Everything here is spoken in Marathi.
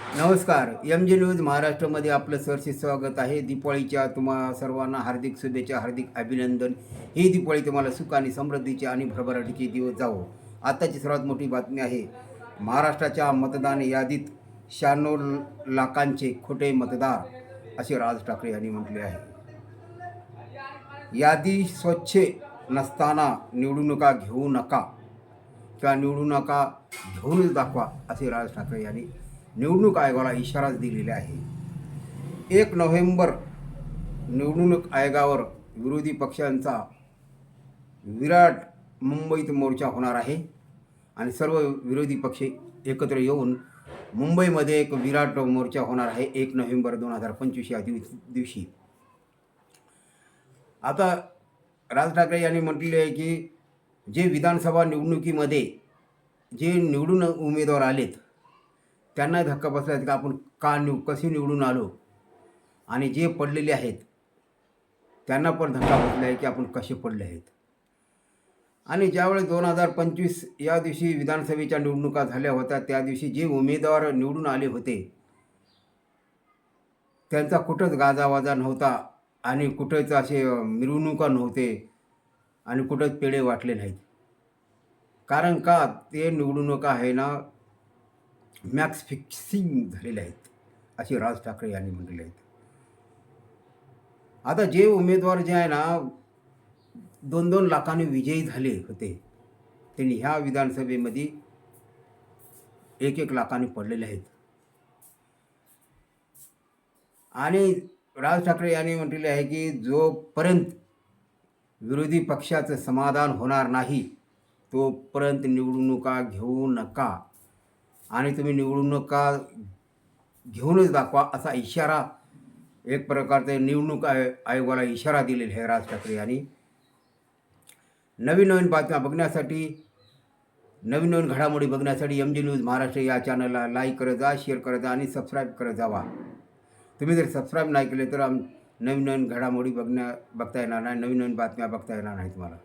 नमस्कार एम जी न्यूज महाराष्ट्रामध्ये आपलं सरसे स्वागत आहे. दिपाळीच्या तुम्हा सर्वांना हार्दिक शुभेच्छा हार्दिक अभिनंदन. ही दिपाळी तुम्हाला सुख आणि समृद्धीचे आणि भरभराटीचे दिवस जावो. आत्ताची सर्वात मोठी बातमी आहे महाराष्ट्राच्या मतदान यादीत शहाण्णव लाखांचे खोटे मतदार असे राज ठाकरे यांनी म्हटले आहे. यादी स्वच्छ नसताना निवडणुका घेऊ नका किंवा निवडणुका घेऊनच दाखवा असे राज ठाकरे यांनी निवडणूक आयोगाला इशाराच दिलेला आहे. एक नोव्हेंबर निवडणूक आयोगावर विरोधी पक्षांचा विराट मुंबईत मोर्चा होणार आहे आणि सर्व विरोधी पक्ष एकत्र येऊन मुंबईमध्ये एक विराट मोर्चा होणार आहे एक नोव्हेंबर दोन हजार पंचवीस या दिवशी. आता राज ठाकरे यांनी म्हटलेले आहे की जे विधानसभा निवडणुकीमध्ये जे निवडून उमेदवार आलेत त्यांना धक्का बसला आहे की आपण का निव कसे निवडून आलो? आणि जे पडलेले आहेत त्यांना पण धक्का बसला आहे की आपण कसे पडले आहेत? आणि ज्यावेळेस दोन हजार पंचवीस या दिवशी विधानसभेच्या निवडणुका झाल्या होत्या त्या दिवशी जे उमेदवार निवडून आले होते त्यांचा कुठंच गाजावाजा नव्हता आणि कुठंच असे मिरवणुका नव्हते आणि कुठंच पेढे वाटले नाहीत. कारण का ते निवडणुका आहे ना मॅक्स फिक्सिंग झालेले आहेत असे राज ठाकरे यांनी म्हटलेले आहेत आता जे उमेदवार जे आहे ना दोन दोन लाखांनी विजयी झाले होते. त्यांनी ह्या विधानसभेमध्ये एक एक लाखांनी पडलेले आहेत. आणि राज ठाकरे यांनी म्हटलेले आहे की जोपर्यंत विरोधी पक्षाचं समाधान होणार नाही तोपर्यंत निवडणुका घेऊ नका. आणि तुम्ही निवडणुका घेऊनच दाखवा असा इशारा एक प्रकारचे निवडणूक आय आयोगाला इशारा दिलेला आहे राज ठाकरे यांनी. नवीन नवीन बातम्या बघण्यासाठी नवीन नवीन घडामोडी बघण्यासाठी एम जी न्यूज महाराष्ट्र या चॅनलला लाईक करत जा शेअर करत जा आणि सबस्क्राईब करत जावा. तुम्ही जर सबस्क्राईब नाही केले तर आम नवीन नवीन घडामोडी बघण्या बघता येणार नाही नवीन नवीन बातम्या बघता येणार नाही तुम्हाला.